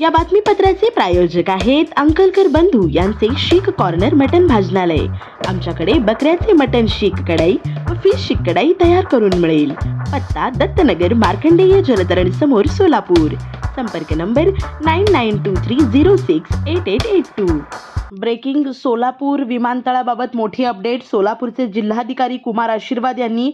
या बातमीपत्राचे प्रायोजक आहेत अंकलकर बंधू यांचे शीख कॉर्नर मटन भाजनालय. आमच्याकडे बकऱ्याचे मटन शीख कढाई व फिश शीख कढाई तयार करून मिळेल. पत्ता दत्तनगर मार्कंडेय जलतरण समोर सोलापूर. संपर्क number nine nine two three zero six eight eight eight two breaking Solapur विमानतळाबाबत मोठी अपडेट. सोलापूरचे जिल्हाधिकारी कुमार आशीर्वाद यांनी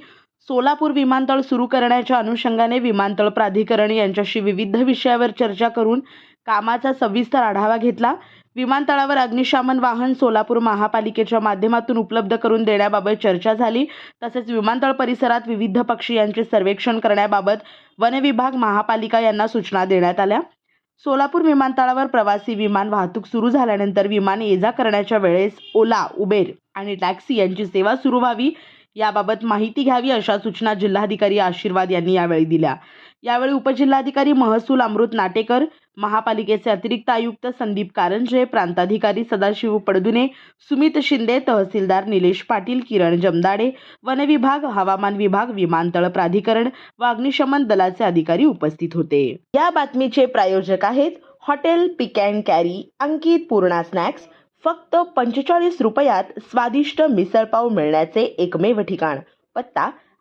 सोलापूर विमानतळ सुरू करण्याच्या अनुषंगाने विमानतळ प्राधिकरण यांच्याशी विविध विषयावर चर्चा करून कामाचा सविस्तर आढावा घेतला. विमानतळावर अग्निशमन वाहन सोलापूर महापालिकेच्या माध्यमातून उपलब्ध करून देण्याबाबत चर्चा झाली. तसेच विमानतळ परिसरात विविध पक्षी यांचे सर्वेक्षण करण्याबाबत वन विभाग महापालिका यांना सूचना देण्यात आल्या. सोलापूर विमानतळावर प्रवासी विमान वाहतूक सुरू झाल्यानंतर विमान ये जा करण्याच्या वेळेस ओला उबेर आणि टॅक्सी यांची सेवा सुरू व्हावी याबाबत माहिती घ्यावी अशा सूचना जिल्हाधिकारी आशीर्वाद यांनी यावेळी दिल्या. यावेळी उपजिल्हाधिकारी महसूल अमृत नाटेकर महापालिकेचे अतिरिक्त आयुक्त संदीप कारंजे प्रांताधिकारी सदाशिव पडदुने सुमित शिंदे तहसीलदार निलेश पाटील किरण जमदाडे वनविभाग हवामान विभाग विमानतळ प्राधिकरण व अग्निशमन दलाचे अधिकारी उपस्थित होते. या बातमीचे प्रायोजक आहेत hotel pick and carry Ankit Purna snacks. फक्त पंचेचाळीस रुपयात स्वादिष्ट मिसळपाव मिळण्याचे एकमेव ठिकाण. पत्ता